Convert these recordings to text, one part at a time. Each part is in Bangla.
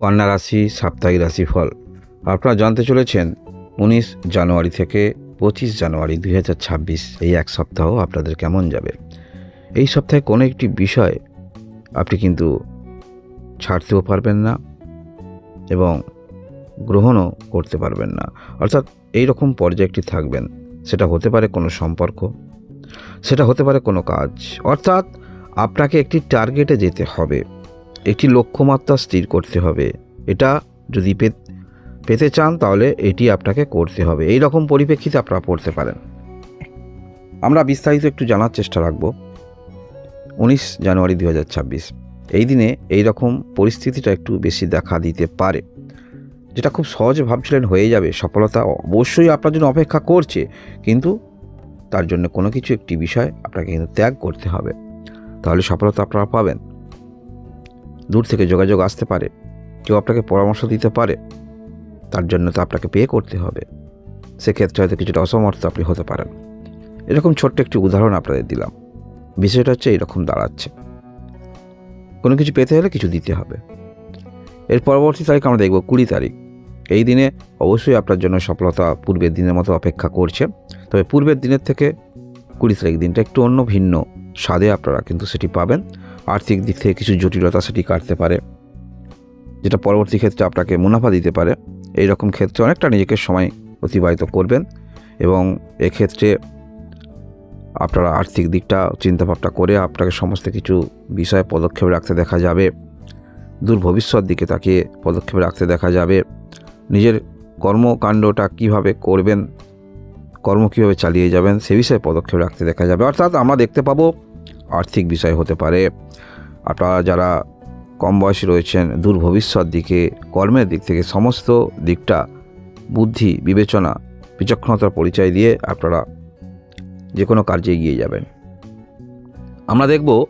কন্যা রাশি, সাপ্তাহিক রাশিফল। আপনারা জানতে চলেছেন, উনিশ জানুয়ারি থেকে পঁচিশ জানুয়ারি দুই হাজার ছাব্বিশ, এই এক সপ্তাহ আপনাদের কেমন যাবে? এই সপ্তাহে কোনো একটি বিষয় আপনি কিন্তু ছাড়তেও পারবেন না এবং গ্রহণও করতে পারবেন না। অর্থাৎ এই রকম পর্যায়ে একটি থাকবেন, সেটা হতে পারে কোনো সম্পর্ক, সেটা হতে পারে কোনো কাজ। অর্থাৎ আপনাকে একটি টার্গেটে যেতে হবে। একটি লক্ষ্যমাত্রা স্থির করতে হবে। এটা যদি পেতে চান তাহলে এটি আপনাকে করতে হবে। এই রকম পরিপ্রেক্ষিতে আপনারা পড়তে পারেন। আমরা বিস্তারিত একটু জানার চেষ্টা রাখব। উনিশ জানুয়ারি দু হাজার ছাব্বিশ। এই দিনে এই রকম পরিস্থিতিটা একটু বেশি দেখা দিতে পারে। যেটা খুব সহজে ভাবছিলেন হয়ে যাবে। সফলতা অবশ্যই আপনার জন্য অপেক্ষা করছে। কিন্তু তার জন্য কোনো কিছু একটি বিষয় আপনাকে কিন্তু ত্যাগ করতে হবে। তাহলে সফলতা আপনারা পাবেন। দূর থেকে যোগাযোগ আসতে পারে। কেউ আপনাকে পরামর্শ দিতে পারে। তার জন্য তো আপনাকে পে করতে হবে। সেক্ষেত্রে হয়তো কিছুটা অসমর্থ আপনি হতে পারেন। এরকম ছোট্ট একটি উদাহরণ আপনাদের দিলাম। বিষয়টা হচ্ছে এরকম দাঁড়াচ্ছে। কোনো কিছু পেতে হলে কিছু দিতে হবে। এর পরবর্তী তারিখ আমরা দেখব কুড়ি তারিখ। এই দিনে অবশ্যই আপনার জন্য সফলতা পূর্বের দিনের মতো অপেক্ষা করছে। তবে পূর্বের দিনের থেকে কুড়ি তারিখ দিনটা একটু অন্য ভিন্ন স্বাদে আপনারা কিন্তু সেটি পাবেন। আর্থিক দিক থেকে কিছু জটিলতা সেটি কাটতে পারে, যেটা পরবর্তী ক্ষেত্রে আপনাকে মুনাফা দিতে পারে। এই রকম ক্ষেত্রে অনেকটা নিজেকে সময় অতিবাহিত করবেন এবং এক্ষেত্রে আপনারা আর্থিক দিকটা, চিন্তাভাবনা করে আপনাকে সমস্ত কিছু বিষয়ে পদক্ষেপ রাখতে দেখা যাবে। দূর ভবিষ্যৎ দিকে তাকিয়ে পদক্ষেপ রাখতে দেখা যাবে। নিজের কর্মকাণ্ডটা কীভাবে করবেন, কর্ম কীভাবে চালিয়ে যাবেন, সে বিষয়ে পদক্ষেপ রাখতে দেখা যাবে। অর্থাৎ আমরা দেখতে পাবো আর্থিক বিষয় হতে পারে। আপনারা যারা কম বয়সী রয়েছেন, দূর ভবিষ্যৎ দিকে, কর্মের দিক থেকে সমস্ত দিকটা, বুদ্ধি, বিবেচনা, বিচক্ষণতার পরিচয় দিয়ে আপনারা যে কোনো কার্যে এগিয়ে যাবেন। আমরা দেখব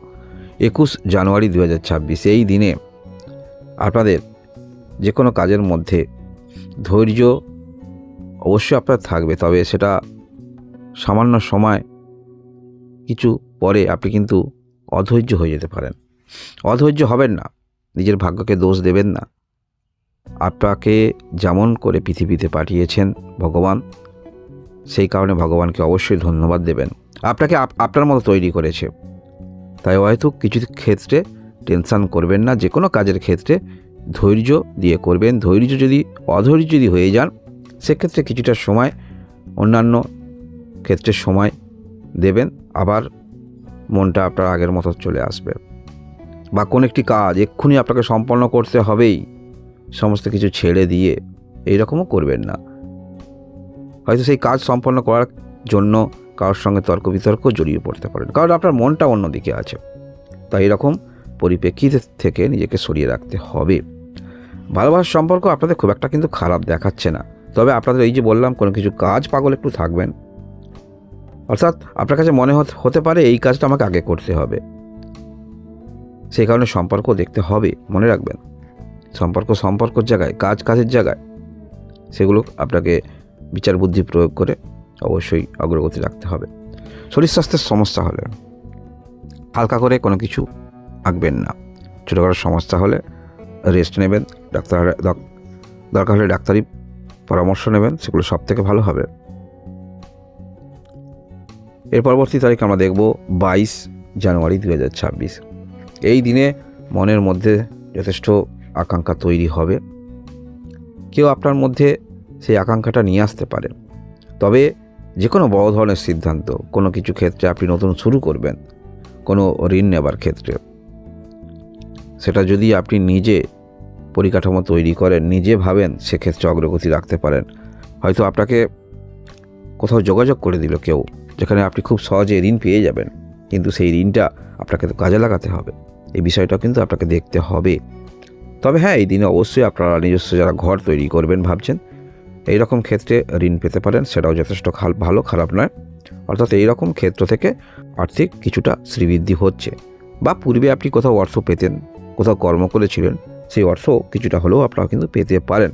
একুশ জানুয়ারি দু হাজার এই দিনে আপনাদের যে কোনো কাজের মধ্যে ধৈর্য অবশ্যই আপনার থাকবে, তবে সেটা সামান্য সময় কিছু পরে আপনি কিন্তু অধৈর্য হয়ে যেতে পারেন। অধৈর্য হবেন না। নিজের ভাগ্যকে দোষ দেবেন না। আপনাকে যেমন করে পৃথিবীতে পাঠিয়েছেন ভগবান, সেই কারণে ভগবানকে অবশ্যই ধন্যবাদ দেবেন। আপনাকে আপ- আপনার মতো তৈরি করেছে। তাই হয়তো কিছু ক্ষেত্রে টেনশান করবেন না যে কোনো কাজের ক্ষেত্রে ধৈর্য দিয়ে করবেন। ধৈর্য যদি, অধৈর্য যদি হয়ে যান, সেক্ষেত্রে কিছুটা সময় অন্যান্য ক্ষেত্রে সময় দেবেন। আবার মনটা আপনার আগের মতো চলে আসবে। বা কোন একটি কাজ এক্ষুনি আপনাকে সম্পন্ন করতে হবেই। সমস্ত কিছু ছেড়ে দিয়ে এইরকমও করবেন না। হয়তো সেই কাজ সম্পন্ন করার জন্য কারোর সঙ্গে তর্ক বিতর্ক জড়িয়ে পড়তে পারেন। কারণ আপনার মনটা অন্যদিকে আছে। তাই এরকম পরিপ্রেক্ষিত থেকে নিজেকে সরিয়ে রাখতে হবে। ভালোবাসার সম্পর্ক আপনাদের খুব একটা কিন্তু খারাপ দেখাচ্ছে না। তবে আপনাদের এই যে বললাম, কোনো কিছু কাজ পাগল একটু থাকবেন। অর্থাৎ আপনার কাছে মনে হত- পারে এই কাজটা আমাকে আগে করতে হবে। সেই কারণে সম্পর্ক দেখতে হবে, মনে রাখবেন। সম্পর্ক সম্পর্কর জায়গায়, কাজ কাজের জায়গায়। সেগুলো আপনাকে বিচার বুদ্ধি প্রয়োগ করে অবশ্যই অগ্রগতি রাখতে হবে। শরীর স্বাস্থ্যের সমস্যা হলে হালকা করে কোনো কিছু আঁকবেন না। ছোটোখাটো সমস্যা হলে রেস্ট নেবেন, ডাক্তার দরকার হলে ডাক্তারি পরামর্শ নেবেন, সেগুলো সব থেকে ভালো হবে। এর পরবর্তী তারিখ আমরা দেখব বাইশ জানুয়ারি দু হাজার ছাব্বিশ। এই দিনে মনের মধ্যে যথেষ্ট আকাঙ্ক্ষা তৈরি হবে। কেউ আপনার মধ্যে সেই আকাঙ্ক্ষাটা নিয়ে আসতে পারে। তবে যে কোনো বড় ধরনের সিদ্ধান্ত, কোনো কিছু ক্ষেত্রে আপনি নতুন শুরু করবেন, কোনো ঋণ নেবার ক্ষেত্রে। সেটা যদি আপনি নিজে পরিকাঠামো তৈরি করেন, নিজে ভাবেন, সেক্ষেত্রে অগ্রগতি রাখতে পারেন। হয়তো আপনাকে কোথাও যোগাযোগ করে দিল কেউ। যেখানে আপনি খুব সহজে ঋণ পেয়ে যাবেন। কিন্তু সেই ঋণটা আপনাকে তো কাজে লাগাতে হবে। এই বিষয়টা কিন্তু আপনাকে দেখতে হবে। তবে হ্যাঁ এই দিনে অবশ্যই আপনারা নিজস্ব যারা ঘর তৈরি করবেন ভাবছেন এই রকম ক্ষেত্রে ঋণ পেতে পারেন। সেটাও যথেষ্ট ভালো, খারাপ নয়। অর্থাৎ এই রকম ক্ষেত্র থেকে আর্থিক কিছুটা শ্রীবৃদ্ধি হচ্ছে। বা পূর্বে আপনি কোথাও অর্থ পেতেন, কোথাও কর্ম করেছিলেন, সেই অর্থ কিছুটা হলেও আপনারা কিন্তু পেতে পারেন।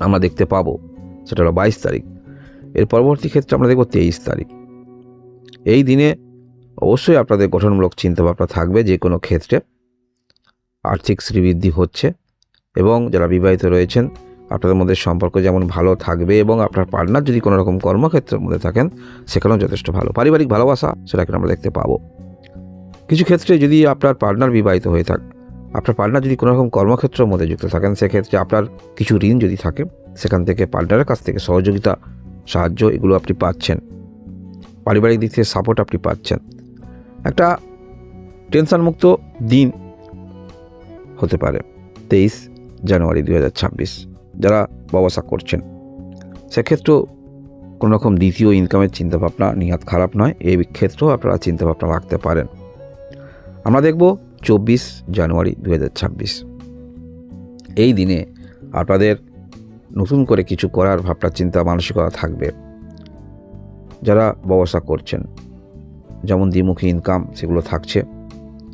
আমরা দেখতে পাবো, সেটা হলো বাইশ তারিখ। এর পরবর্তী ক্ষেত্রে আমরা দেখব তেইশ তারিখ। এই দিনে অবশ্যই আপনাদের গঠনমূলক চিন্তাভাবনা থাকবে যে কোনো ক্ষেত্রে আর্থিক শ্রীবৃদ্ধি হচ্ছে এবং যারা বিবাহিত রয়েছেন, আপনাদের মধ্যে সম্পর্ক যেমন ভালো থাকবে এবং আপনার পার্টনার যদি কোনো রকম কর্মক্ষেত্রের মধ্যে থাকেন, সেখানেও যথেষ্ট ভালো। পারিবারিক ভালোবাসা সেটাকে আমরা দেখতে পাবো। কিছু ক্ষেত্রে যদি আপনার পার্টনার বিবাহিত হয়ে থাকে, আপনার পার্টনার যদি কোনো রকম কর্মক্ষেত্রের মধ্যে যুক্ত থাকেন, সেক্ষেত্রে আপনার কিছু ঋণ যদি থাকে, সেখান থেকে পার্টনারের কাছ থেকে সহযোগিতা সাহায্য এগুলো আপনি পাচ্ছেন। পারিবারিক দিক থেকে সাপোর্ট আপনি পাচ্ছেন। একটা টেনশনমুক্ত দিন হতে পারে তেইশ জানুয়ারি দু হাজার ছাব্বিশ, যারা ব্যবসা করছেন। সেক্ষেত্রেও কোনো রকম দ্বিতীয় ইনকামের চিন্তাভাবনা নিহাত খারাপ নয়। এই ক্ষেত্রেও আপনারা চিন্তাভাবনা রাখতে পারেন। আমরা দেখব চব্বিশ জানুয়ারি দু হাজার ছাব্বিশ। এই দিনে আপনাদের নতুন করে কিছু করার ভাবনা, চিন্তা, মানসিকতা থাকবে। যারা ব্যবসা করছেন, যেমন দ্বিমুখী ইনকাম সেগুলো থাকছে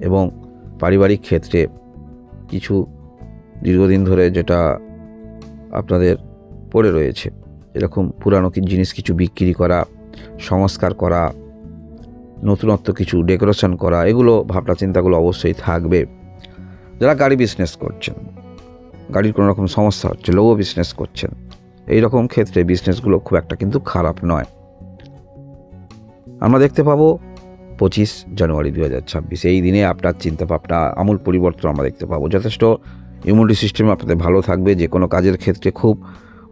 এবং পারিবারিক ক্ষেত্রে কিছু দীর্ঘদিন ধরে যেটা আপনাদের পড়ে রয়েছে, এরকম পুরানো জিনিস কিছু বিক্রি করা, সংস্কার করা, নতুনত্ব কিছু ডেকোরেশন করা, এগুলো ভাবনা, চিন্তাগুলো অবশ্যই থাকবে। যারা গাড়ি বিজনেস করছেন গাড়ির কোনো রকম সমস্যা হচ্ছে লো বিজনেস করছেন। এই রকম ক্ষেত্রে বিজনেসগুলো খুব একটা কিন্তু খারাপ নয়। আমরা দেখতে পাবো পঁচিশ জানুয়ারি দু হাজার ছাব্বিশ, এই দিনে আপনার চিন্তা ভাবনা আমূল পরিবর্তন আমরা দেখতে পাবো। যথেষ্ট ইমিউনিটি সিস্টেম আপনাদের ভালো থাকবে, যে কোনো কাজের ক্ষেত্রে খুব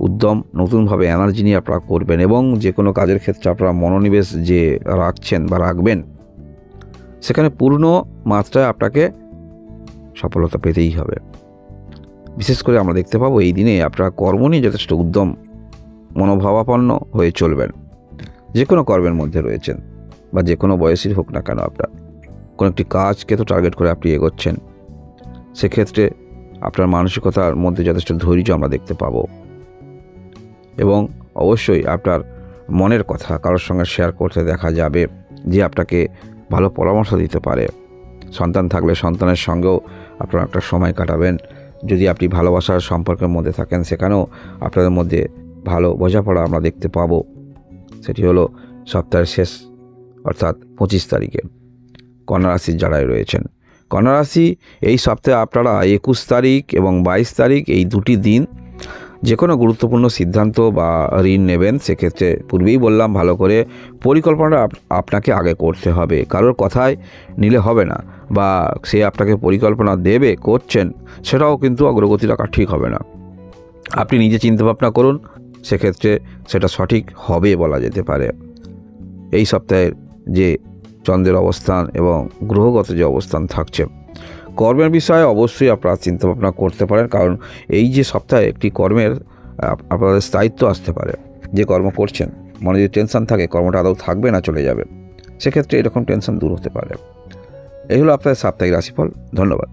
উদ্যম, নতুনভাবে এনার্জি নিয়ে আপনারা করবেন এবং যে কোনো কাজের ক্ষেত্রে আপনারা মনোনিবেশ যে রাখছেন বা রাখবেন, সেখানে পূর্ণ মাত্রায় আপনাকে সফলতা পেতেই হবে। বিশেষ করে আমরা দেখতে পাবো এই দিনে আপনারা কর্ম নিয়ে যথেষ্ট উদ্যম, মনোভাবাপন্ন হয়ে চলবেন। যে কোনো কর্মের মধ্যে রয়েছেন বা যে কোনো বয়সের হোক না কেন আপনার। কোনো একটি কাজকে তো টার্গেট করে আপনি এগোচ্ছেন। সেক্ষেত্রে আপনার মানসিকতার মধ্যে যথেষ্ট ধৈর্য আমরা দেখতে পাবো। এবং অবশ্যই আপনার মনের কথা কারোর সঙ্গে শেয়ার করতে দেখা যাবে যে আপনাকে ভালো পরামর্শ দিতে পারে। সন্তান থাকলে সন্তানের সঙ্গেও আপনারা একটা সময় কাটাবেন। যদি আপনি ভালোবাসার সম্পর্কের মধ্যে থাকেন, সেখানেও আপনাদের মধ্যে ভালো বোঝাপড়া আমরা দেখতে পাবো। সেটি হলো সপ্তাহের শেষ, অর্থাৎ পঁচিশ তারিখে কন্যা রাশির যারাই রয়েছেন। কন্যা রাশি এই সপ্তাহে আপনারা একুশ তারিখ এবং বাইশ তারিখ এই দুটি দিন যে কোনো গুরুত্বপূর্ণ সিদ্ধান্ত বা ঋণ নেবেন, সেক্ষেত্রে পূর্বেই বললাম ভালো করে পরিকল্পনাটা আপনাকে আগে করতে হবে। কারোর কথায় নিলে হবে না বা সে আপনাকে পরিকল্পনা দেবে, করছেন, সেটাও কিন্তু অগ্রগতি রাখা ঠিক হবে না। আপনি নিজে চিন্তাভাবনা করুন, সেক্ষেত্রে সেটা সঠিক হবে বলা যেতে পারে। এই সপ্তাহের যে চন্দ্রের অবস্থান এবং গ্রহগত যে অবস্থান থাকছে কর্মের বিষয়ে অবশ্যই আপনারা চিন্তাভাবনা করতে পারেন, কারণ এই যে সপ্তাহে একটি কর্মের আপনাদের স্থায়িত্ব আসতে পারে, যে কর্ম করছেন। মনে যদি টেনশান থাকে, কর্মটা আদৌ থাকবে না, চলে যাবে। সেক্ষেত্রে এরকম টেনশন দূর হতে পারে। এই হলো আপনাদের সাপ্তাহিক রাশিফল। ধন্যবাদ।